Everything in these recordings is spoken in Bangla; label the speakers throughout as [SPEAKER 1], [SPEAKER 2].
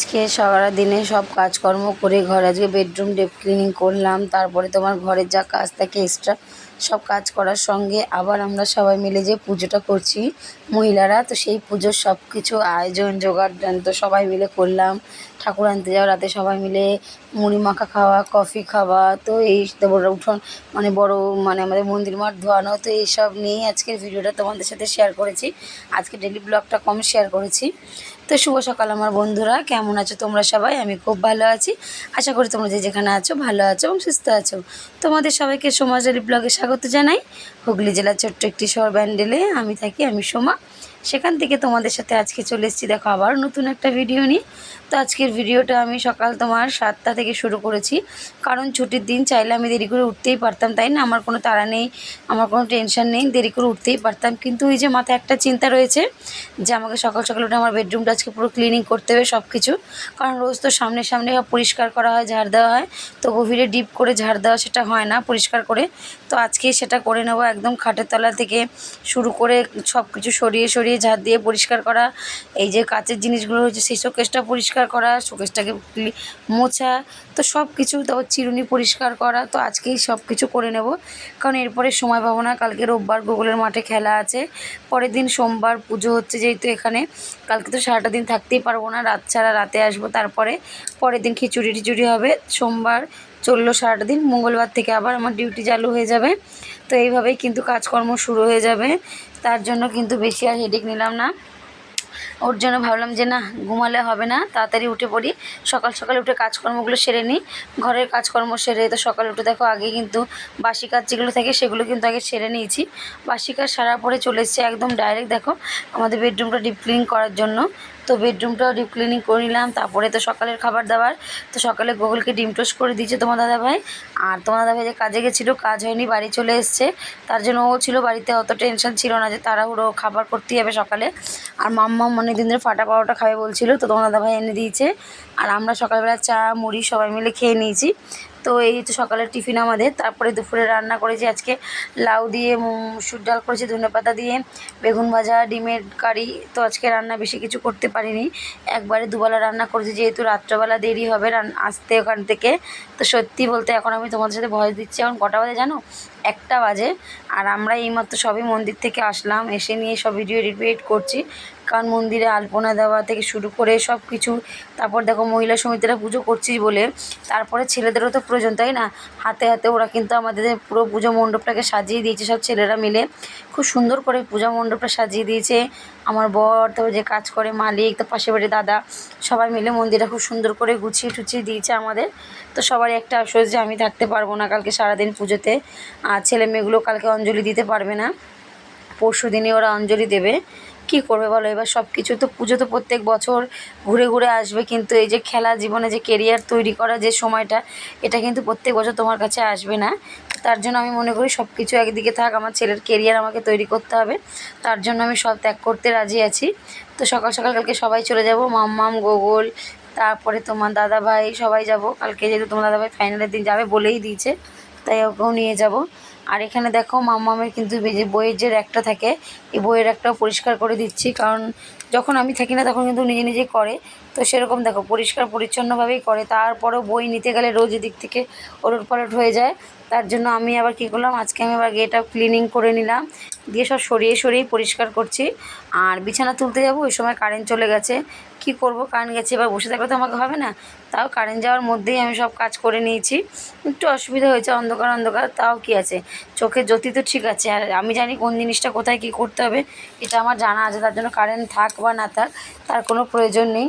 [SPEAKER 1] আজকে সারা দিনে সব কাজকর্ম করে ঘর আজকে বেডরুম, ডেপ ক্লিনিং করলাম। তারপরে তোমার ঘরের যা কাজ থাকে এক্সট্রা সব কাজ করার সঙ্গে আবার আমরা সবাই মিলে যে পুজোটা করছি মহিলারা, তো সেই পুজোর সব কিছু আয়োজন, জোগাড় তো সবাই মিলে করলাম। ঠাকুর আনতে যাওয়া রাতে সবাই মিলে মুড়ি মাখা খাওয়া কফি খাওয়া, তো এই উঠোন মানে বড় মানে আমাদের মন্দির মাঠ ধোয়ানো, তো এইসব নিয়েই আজকের ভিডিওটা তোমাদের সাথে শেয়ার করেছি। আজকে ডেলি ব্লগটা কম শেয়ার করেছি। তো শুভ সকাল আমার বন্ধুরা। কেমন আছো তোমরা সবাই? আমি খুব ভালো আছি। আশা করি তোমরা যে যেখানে আছো ভালো আছো এবং সুস্থ আছো। তোমাদের সবাইকে সমাজের ব্লগে স্বাগত জানাই। হুগলি জেলার ছোট্ট একটি শহর ব্যান্ডেলে আমি থাকি, আমি সোমা। সেখান থেকে তোমাদের সাথে আজকে চলে এসেছি। দেখো, আবার নতুন একটা ভিডিও নিয়ে। তো আজকের ভিডিওটা আমি সকাল তোমার সাতটা থেকে শুরু করেছি। কারণ ছুটির দিন চাইলে আমি দেরি করে উঠতেই পারতাম, তাই না? আমার কোনো তাড়া নেই, আমার কোনো টেনশন নেই, দেরি করে উঠতেই পারতাম। কিন্তু ওই যে মাথায় একটা চিন্তা রয়েছে যে আমাকে সকাল সকাল উঠে আমার বেডরুমটা আজকে পুরো ক্লিনিং করতে হবে সব কিছু কারণ রোজ তো সামনে সামনে পরিষ্কার করা হয়, ঝাড় দেওয়া হয়। তো গভীরে ডিপ করে ঝাড় দেওয়া সেটা হয় না পরিষ্কার করে। তো আজকে সেটা করে নেব একদম খাটের তলা থেকে শুরু করে সব কিছু সরিয়ে সরিয়ে ঝাড় দিয়ে পরিষ্কার করা, এই যে কাচের জিনিসগুলো রয়েছে সেই শোকেসটা পরিষ্কার করা, শোকেসটাকে মোছা, তো সব কিছু তারপর চিরুনি পরিষ্কার করা, তো আজকেই সব কিছু করে নেব। কারণ এরপরে সময় পাবো না, কালকে রোববার গুগলের মাঠে খেলা আছে, পরের দিন সোমবার পুজো হচ্ছে যেহেতু এখানে, কালকে তো সারাটা দিন থাকতেই পারব না, রাত ছাড়া রাতে আসব, তারপরে পরের দিন খিচুড়ি টিচুড়ি হবে, সোমবার চলল সারাটা দিন, মঙ্গলবার থেকে আবার আমার ডিউটি চালু হয়ে যাবে, তো এইভাবেই কিন্তু কাজকর্ম শুরু হয়ে যাবে। তার জন্য কিন্তু বেশি আর হেডেক নিলাম না। ওর জন্য ভাবলাম যে না, ঘুমালে হবে না, তাড়াতাড়ি উঠে পড়ি। সকাল সকাল উঠে কাজকর্মগুলো সেরে নিই। ঘরের কাজকর্ম সেরে তো সকাল উঠে দেখো আগে কিন্তু বাসি কাজ যেগুলো থাকে সেগুলো কিন্তু আগে সেরে নিয়েছি। বাসি কাজ সারা পরে চলে এসেছে একদম ডাইরেক্ট দেখো, আমাদের বেডরুমটা ডিপ ক্লিন করার জন্য। তো বেডরুমটাও ডিপ ক্লিনিং করে নিলাম, তারপরে তো সকালের খাবার দাবার, তো সকালে গোগলকে ডিম টোস্ট করে দিয়েছে তোমার দাদাভাই। আর তোমার দাদাভাই যে কাজে গেছিল, কাজ হয়নি, বাড়ি চলে এসছে, তার জন্য ও ছিল বাড়িতে, অত টেনশন ছিল না যে তাড়াহুড়ো, খাবার করতেই হবে সকালে। আর মাম্মা অনেক দিন ধরে ফাটা পাওয়াটা খাবে বলছিল, তো তোমার দাদাভাই এনে দিয়েছে। আর আমরা সকালবেলা চা, মুড়ি সবাই মিলে খেয়ে নিয়েছি। তো এই তো সকালের টিফিন আমাদের। তারপরে দুপুরে রান্না করেছি আজকে লাউ দিয়ে, মুসুর ডাল করেছি ধনে পাতা দিয়ে, বেগুন ভাজা, ডিমের কারি। তো আজকে রান্না বেশি কিছু করতে পারিনি। একবারে দুবেলা রান্না করেছি, যেহেতু রাত্রবেলা দেরি হবে আসতে ওখান থেকে। তো সত্যি বলতে এখন আমি তোমাদের সাথে ভয় দিচ্ছি। এখন কটা বাজে জানো? একটা বাজে। আর আমরা এইমাত্র সবই মন্দির থেকে আসলাম। এসে নিয়ে সব ভিডিও এডিট করছি। কারণ মন্দিরে, আলপনা দেওয়া থেকে শুরু করে সব কিছু তারপর দেখো মহিলা সমিতিরা পুজো করছিস বলে। তারপরে ছেলেদেরও তো প্রয়োজন, তাই না? হাতে হাতে ওরা কিন্তু আমাদের পুরো পুজো মণ্ডপটাকে সাজিয়ে দিয়েছে সব ছেলেরা মিলে। খুব সুন্দর করে পূজা মণ্ডপটা সাজিয়ে দিয়েছে। আমার বর, তারপর যে কাজ করে মালিক তো পাশে বাড়ি দাদা, সবাই মিলে মন্দিরটা খুব সুন্দর করে গুছিয়ে টুছিয়ে দিয়েছে আমাদের। তো সবারই একটা আশ্বাস যে আমি থাকতে পারব না কালকে সারাদিন পুজোতে। আর ছেলে মেয়েগুলো কালকে অঞ্জলি দিতে পারবে না। পরশু দিনই ওরা অঞ্জলি দেবে। কি করবে বলো? এবার সব কিছু তো পুজো তো প্রত্যেক বছর ঘুরে ঘুরে আসবে, কিন্তু এই যে খেলা জীবনে যে কেরিয়ার তৈরি করা যে সময়টা, এটা কিন্তু প্রত্যেক বছর তোমার কাছে আসবে না। তার জন্য আমি মনে করি সব কিছু একদিকে থাক, আমার ছেলের কেরিয়ার আমাকে তৈরি করতে হবে। তার জন্য আমি সব ত্যাগ করতে রাজি আছি। তো সকাল সকাল কালকে সবাই চলে যাব মাম্মাম গোগল, তারপরে তোমার দাদা ভাই, সবাই যাব। কালকে যেহেতু তোমার দাদা ভাই ফাইনালের দিন যাবে বলেই দিয়েছে, তাই ওকেও নিয়ে যাব। আর এখানে দেখো মামামের কিন্তু যে বইয়ের যে র্যাকটা থাকে, এই বইয়ের র্যাকটাও পরিষ্কার করে দিচ্ছি। কারণ যখন আমি থাকি না তখন কিন্তু নিজে নিজে করে। তো সেরকম দেখো, পরিষ্কার পরিচ্ছন্নভাবেই করে। তারপরেও বই নিতে গেলে রোজ এদিক থেকে ওলট পালট হয়ে যায়। তার জন্য আমি আবার কী করলাম? আজকে আমি আবার এটা ক্লিনিং করে নিলাম। দিয়ে সব সরিয়ে সরিয়ে পরিষ্কার করছি। আর বিছানা তুলতে যাব, ওই সময় কারেন্ট চলে গেছে। কি করব? কারেন্ট গেছে, এবার বসে থাকলে তো আমাকে হবে না। তাও কারেন্ট যাওয়ার মধ্যেই আমি সব কাজ করে নিয়েছি। একটু অসুবিধা হয়েছে, অন্ধকার অন্ধকার, তাও কি আছে? চোখের জ্যোতি তো ঠিক আছে। আর আমি জানি কোন জিনিসটা কোথায় কী করতে হবে, এটা আমার জানা আছে। তার জন্য কারেন্ট থাক বা না থাক, তার কোনো প্রয়োজন নেই।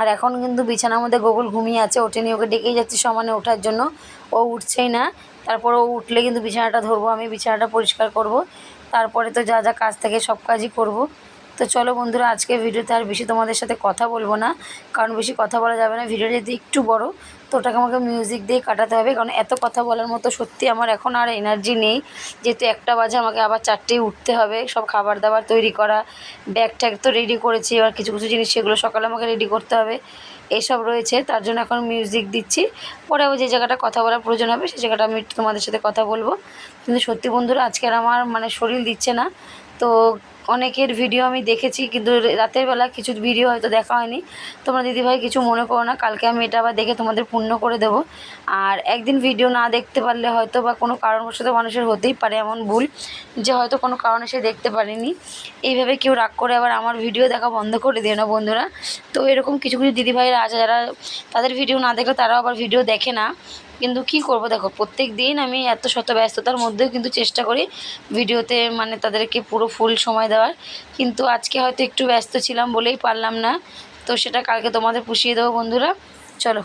[SPEAKER 1] আর এখন কিন্তু বিছানার মধ্যে গোগল ঘুমিয়ে আছে, ওঠেনি, ওকে ডেকেই যাচ্ছি সমানে ওঠার জন্য। ও উঠছেই না। তারপর ও উঠলে কিন্তু বিছানাটা ধরবো, আমি বিছানাটা পরিষ্কার করব। তারপরে তো যা যা কাজ থাকে সব কাজই করব। তো চলো বন্ধুরা আজকে ভিডিওতে আর বেশি তোমাদের সাথে কথা বলব না, কারণ বেশি কথা বলা যাবে না। ভিডিওটা যদি একটু বড়, তো ওটাকে আমাকে মিউজিক দিয়ে কাটাতে হবে, কারণ এত কথা বলার মতো সত্যি আমার এখন আর এনার্জি নেই। যেহেতু একটা বাজে আমাকে আবার চারটেই উঠতে হবে, সব খাবার দাবার তৈরি করা ব্যাগ ট্যাগ তো রেডি করেছি, এবার কিছু কিছু জিনিস সেগুলো সকালে আমাকে রেডি করতে হবে। এইসব রয়েছে, তার জন্য এখন মিউজিক দিচ্ছি। পরে আবার যে জায়গাটা কথা বলার প্রয়োজন হবে সেই জায়গাটা আমি তোমাদের সাথে কথা বলব। কিন্তু সত্যি বন্ধুরা, আজকে আর আমার মানে শরীর দিচ্ছে না। তো অনেকের ভিডিও আমি দেখেছি, কিন্তু রাতের বেলা কিছু ভিডিও হয়তো দেখা হয়নি। তোমরা দিদিভাই কিছু মনে করো না, কালকে আমি এটা আবার দেখে তোমাদের পূর্ণ করে দেবো। আর একদিন ভিডিও না দেখতে পারলে হয়তো বা কোনো কারণবশত মানুষের হতেই পারে এমন ভুল, যে হয়তো কোনো কারণে সে দেখতে পারেনি। এইভাবে কেউ রাগ করে আবার আমার ভিডিও দেখা বন্ধ করে দিও না বন্ধুরা। তো এরকম কিছু কিছু দিদিভাইরা আছে যারা তাদের ভিডিও না দেখলে তারাও আবার ভিডিও দেখে না। কিন্তু কি করব? দেখো প্রত্যেক দিন আমি এত শত ব্যস্ততার মধ্যেও কিন্তু চেষ্টা করি ভিডিওতে মানে তাদেরকে পুরো ফুল সময় দেওয়ার। কিন্তু আজকে হয়তো একটু ব্যস্ত ছিলাম বলেই পারলাম না। তো সেটা কালকে তোমাদের পুষিয়ে দেবো বন্ধুরা। চলো।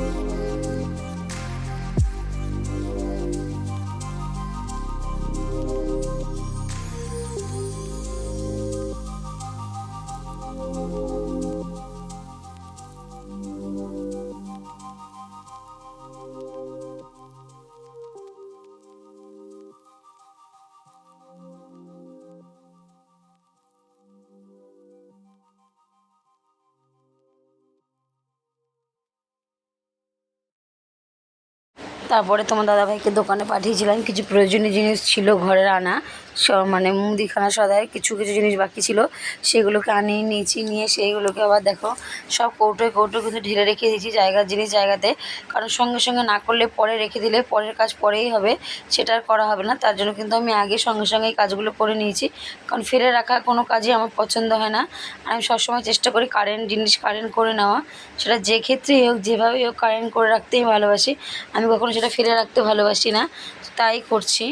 [SPEAKER 1] Thank you. তারপরে তোমার দাদাভাইকে দোকানে পাঠিয়েছিলাম। কিছু প্রয়োজনীয় জিনিস ছিল ঘরের আনা মানে মুদিখানা সদায় কিছু কিছু জিনিস বাকি ছিল। সেগুলোকে আনিয়ে নিয়েছি, নিয়ে সেইগুলোকে আবার দেখো, সব কৌটোয় কৌটো কিন্তু ঢেলে রেখে দিয়েছি জায়গার জিনিস জায়গাতে। কারণ সঙ্গে সঙ্গে না করলে পরে রেখে দিলে পরের কাজ পরেই হবে, সেটা আর করা হবে না। তার জন্য কিন্তু আমি আগে সঙ্গে সঙ্গে এই কাজগুলো করে নিয়েছি। কারণ ফেলে রাখা কোনো কাজই আমার পছন্দ হয় না। আর আমি সবসময় চেষ্টা করি কারেন্ট জিনিস কারেন্ট করে নেওয়া। সেটা যে ক্ষেত্রেই হোক, যেভাবেই হোক কারেন্ট করে রাখতেই ভালোবাসি। আমি কখনো সেটা ফেলে রাখতে ভালোবাসি না তাই করছি।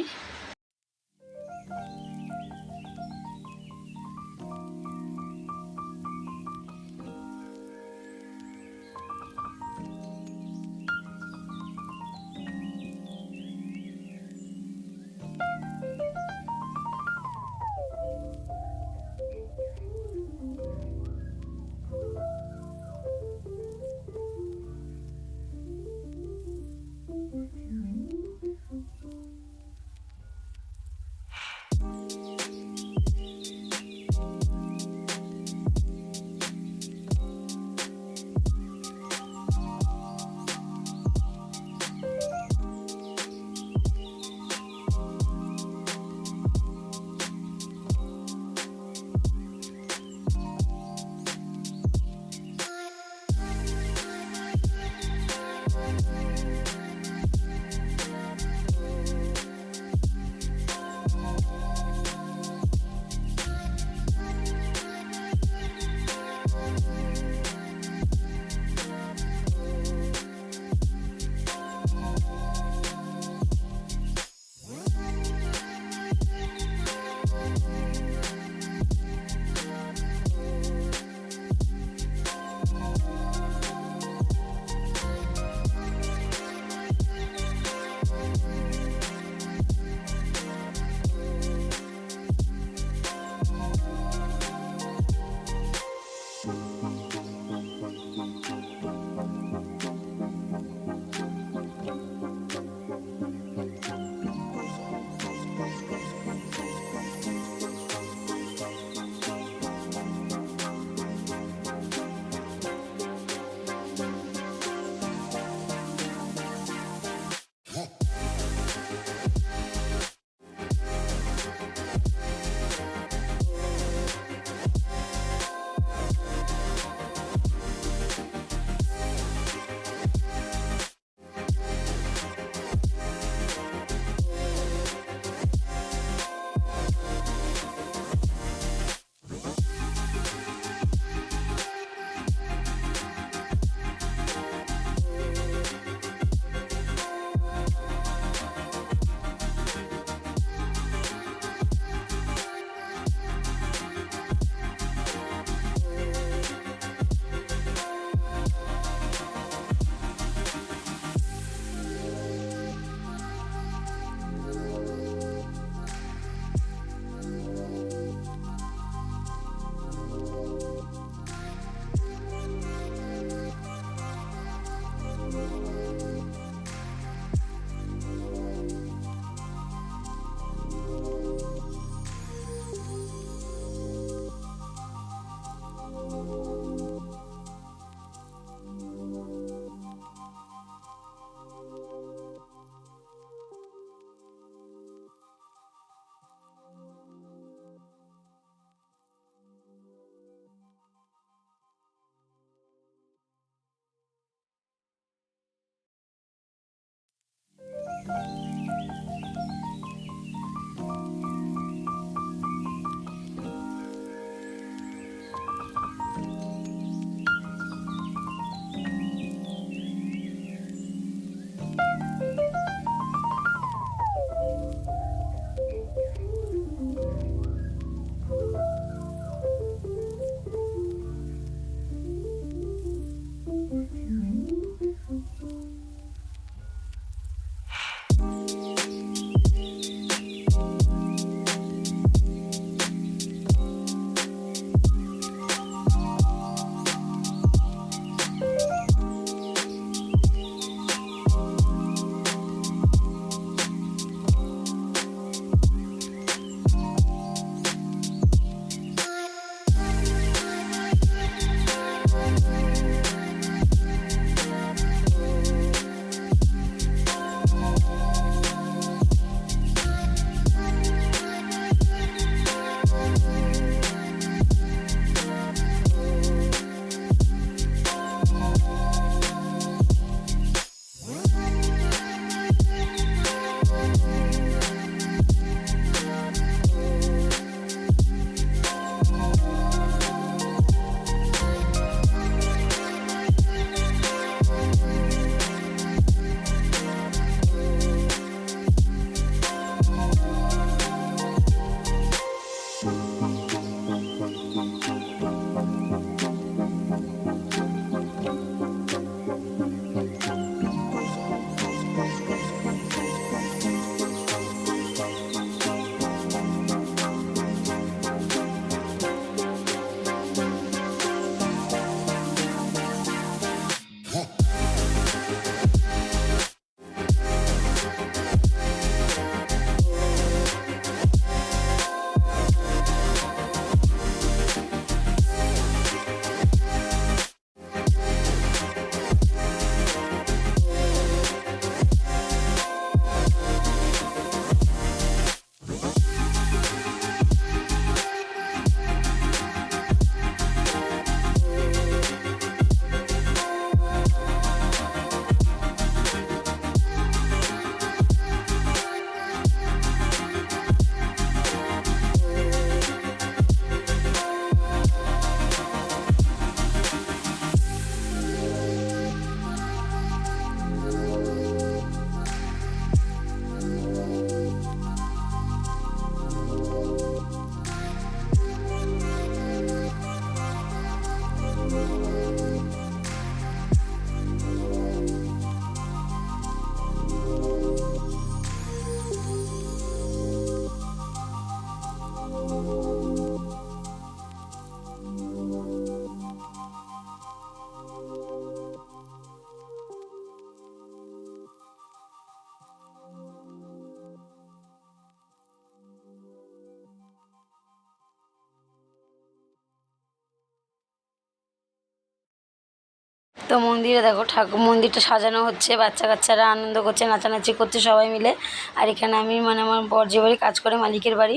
[SPEAKER 1] তো মন্দিরে দেখো ঠাকুর, মন্দিরটা সাজানো হচ্ছে বাচ্চা কাচ্চারা আনন্দ করছে, নাচানাচি করছে সবাই মিলে। আর এখানে আমি মানে আমার বর যে বাড়ি কাজ করে মালিকের বাড়ি,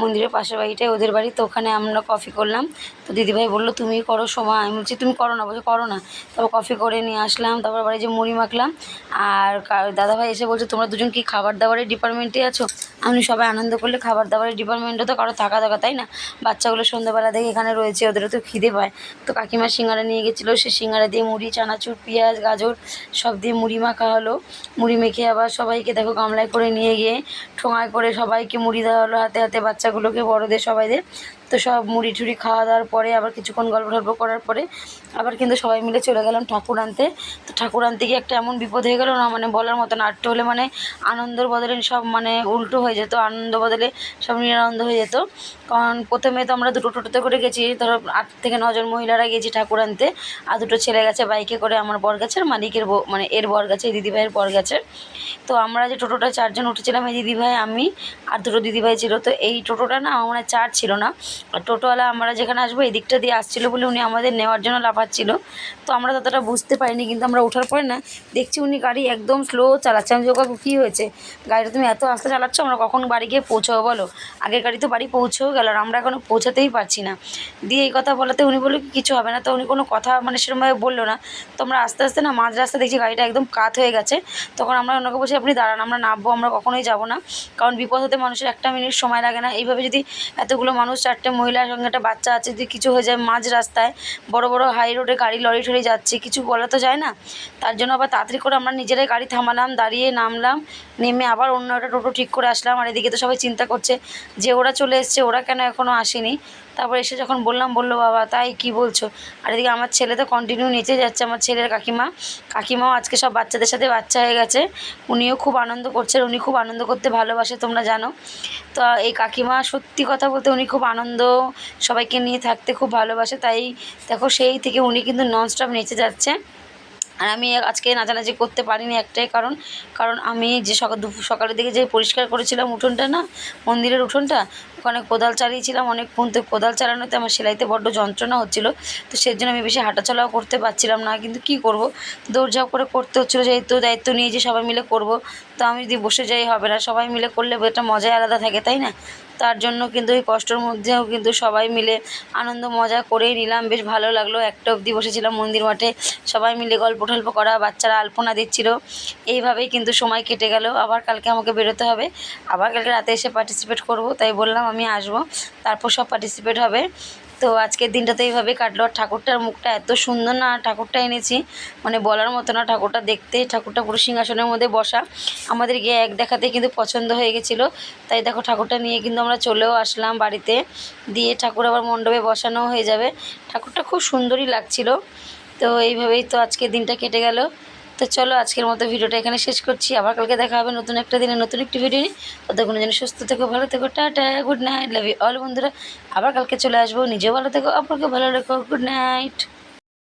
[SPEAKER 1] মন্দিরের পাশের বাড়িটাই ওদের বাড়ি, তো ওখানে আমরা কফি করলাম। তো দিদিভাই বলল, তুমি করো সময়। আমি বলছি, তুমি করো না। বলছি, করো না। তারপর কফি করে নিয়ে আসলাম, তারপর বাড়ি যে মুড়ি মাখলাম। আর দাদাভাই এসে বলছে, তোমরা দুজন কি খাবার দাবারের ডিপার্টমেন্টে আছো? আমি সবাই আনন্দ করলে খাবার দাবারের ডিপার্টমেন্টে তো কারও থাকা দরকার, তাই না? বাচ্চাগুলো সন্ধ্যাবেলা থেকে এখানে রয়েছে, ওদেরও তো খিদে পায়। তো কাকিমা সিঙ্গারা নিয়ে গেছিল, সে সিঙ্গারা দিয়ে মুড়ি চানাচুর, পেঁয়াজ, গাজর সব দিয়ে মুড়ি মাখা হলো। মুড়ি মেখে আবার সবাইকে দেখো গামলায় করে নিয়ে গিয়ে ঠোঙায় করে সবাইকে মুড়ি দেওয়া হলো হাতে হাতে বাচ্চাগুলোকে, বড়দের সবাইদের। তো সব মুড়ি টুড়ি খাওয়া দাওয়ার পরে, আবার কিছুক্ষণ গল্প টল্প করার পরে আবার কিন্তু সবাই মিলে চলে গেলাম ঠাকুর আনতে। তো ঠাকুর আনতে গিয়ে একটা এমন বিপদ হয়ে গেল না মানে বলার মতো না আটটা হলে মানে আনন্দর বদলে সব মানে উল্টো হয়ে যেত, আনন্দ বদলে সব নিরানন্দ হয়ে যেত। কারণ প্রথমে তো আমরা দুটো টোটোতে করে গেছি, ধরো আট থেকে নজন মহিলারা গেছি ঠাকুর আনতে। আর দুটো ছেলে গেছে বাইকে করে আমার বর গেছে আর মালিকের মানে এর বর গেছে দিদিভাইয়ের বর গেছে। তো আমরা যে টোটোটা চারজন উঠেছিলাম, এই দিদিভাই, আমি আর দুটো দিদিভাই ছিল। তো এই টোটোটা না আমার চার ছিল না। টোটোওয়ালা আমরা যেখানে আসব এই দিকটা দিয়ে আসছিল বলে উনি আমাদের নেওয়ার জন্য লাফাচ্ছিল। তো আমরা ততটা বুঝতে পারিনি, কিন্তু আমরা ওঠার পরে না দেখছি উনি গাড়ি একদম স্লো চালাচ্ছে। আমি যোগা কী হয়েছে? গাড়িটা তুমি এত আস্তে চালাচ্ছ, আমরা কখন বাড়ি গিয়ে পৌঁছাবো বলো? আগের গাড়ি তো বাড়ি পৌঁছেও গেল আর আমরা এখনও পৌঁছাতেই পারছি না। দিয়ে এই কথা বলাতে উনি বলল কিছু হবে না। তো উনি কোনো কথা মানে সেরকমভাবে বলল না। তো আমরা আস্তে আস্তে না মাঝ রাস্তা দেখছি গাড়িটা একদম কাত হয়ে গেছে। তখন আমরা ওনাকে বলছি, আপনি দাঁড়ান, আমরা নামবো, আমরা কখনোই যাব না। কারণ বিপদ হতে মানুষের একটা মিনিট সময় লাগে না। এইভাবে যদি এতগুলো মানুষ চারটে মহিলার সঙ্গে একটা বাচ্চা আছে যদি কিছু হয়ে যায় মাঝ রাস্তায়, বড় বড় হাই রোডে গাড়ি লরি ঠরি যাচ্ছে, কিছু বলা তো যায় না। তার জন্য আবার তাড়াতাড়ি করে আমরা নিজেরাই গাড়ি থামালাম, দাঁড়িয়ে নামলাম, নেমে আবার অন্য একটা টোটো ঠিক করে আসলাম। আর এদিকে তো সবাই চিন্তা করছে যে ওরা চলে এসছে, ওরা কেন এখনও আসেনি? তারপর এসে যখন বললাম, বলল, বাবা, তাই কি বলছো? আর এদিকে আমার ছেলে তো কন্টিনিউ নিচে যাচ্ছে, আমার ছেলের কাকিমা। কাকিমাও আজকে সব বাচ্চাদের সাথে বাচ্চা হয়ে গেছে। উনিও খুব আনন্দ করছেন, উনি খুব আনন্দ করতে ভালোবাসে, তোমরা জানো। তো এই কাকিমা সত্যি কথা বলতে উনি খুব আনন্দ, সবাইকে নিয়ে থাকতে খুব ভালোবাসে। তাই দেখো, সেই থেকে উনি কিন্তু ননস্টপ নেচে যাচ্ছে। আর আমি আজকে নাচানাচি করতে পারিনি একটাই কারণ কারণ আমি যে সকাল দুপুর সকালের দিকে যে পরিষ্কার করেছিলাম উঠোনটা না, মন্দিরের উঠোনটা, ওখানে কোদাল চালিয়েছিলাম অনেকক্ষণ তো কোদাল চালানোতে আমার সেলাইতে বড্ড যন্ত্রণা হচ্ছিল, তো সেই জন্য আমি বেশি হাঁটাচলাও করতে পারছিলাম না, কিন্তু কী করব? দৌড়ঝাঁপ করে করতে হচ্ছিল, যেহেতু দায়িত্ব নিয়ে যে সবাই মিলে করব, তো আমি যদি বসে যাই হবে না, সবাই মিলে করলে একটা মজাই আলাদা থাকে, তাই না? তার জন্য কিন্তু ওই কষ্টর মধ্যেও কিন্তু সবাই মিলে আনন্দ মজা করেই নিলাম। বেশ ভালো লাগল। একটা অবধি বসেছিলাম মন্দির মাঠে। সবাই মিলে গল্প টল্প করা, বাচ্চারা আলপনা দিচ্ছিল। এইভাবেই কিন্তু সময় কেটে গেল। আবার কালকে আমাকে বেরোতে হবে। আবার কালকে রাতে এসে পার্টিসিপেট করব, তাই বললাম আমি আসব। তারপর সব পার্টিসিপেট হবে। তো আজকের দিনটা তো এইভাবে কাটলো। আর ঠাকুরটার মুখটা এত সুন্দর না, ঠাকুরটা এনেছি। মানে বলার মতো না, ঠাকুরটা দেখতে, ঠাকুরটা পুরো সিংহাসনের মধ্যে বসা। আমাদের গিয়ে এক দেখাতেই কিন্তু পছন্দ হয়ে গেছিল। তাই দেখো ঠাকুরটা নিয়ে কিন্তু আমরা চলেও আসলাম বাড়িতে। দিয়ে ঠাকুর আবার মণ্ডপে বসানো হয়ে যাবে। ঠাকুরটা খুব সুন্দরই লাগছিল। তো এইভাবেই তো আজকের দিনটা কেটে গেল। তো চলো আজকের মতো ভিডিওটা এখানে শেষ করছি। আবার কালকে দেখা হবে নতুন একটা দিনে নতুন একটি ভিডিও নিয়ে। ততক্ষণ যেন সুস্থ থেকো, ভালো থেকো, tata good night love you all বন্ধুরা। আবার কালকে চলে আসব। নিজেও ভালো থেকো আপনাকে ভালো রেখো গুড নাইট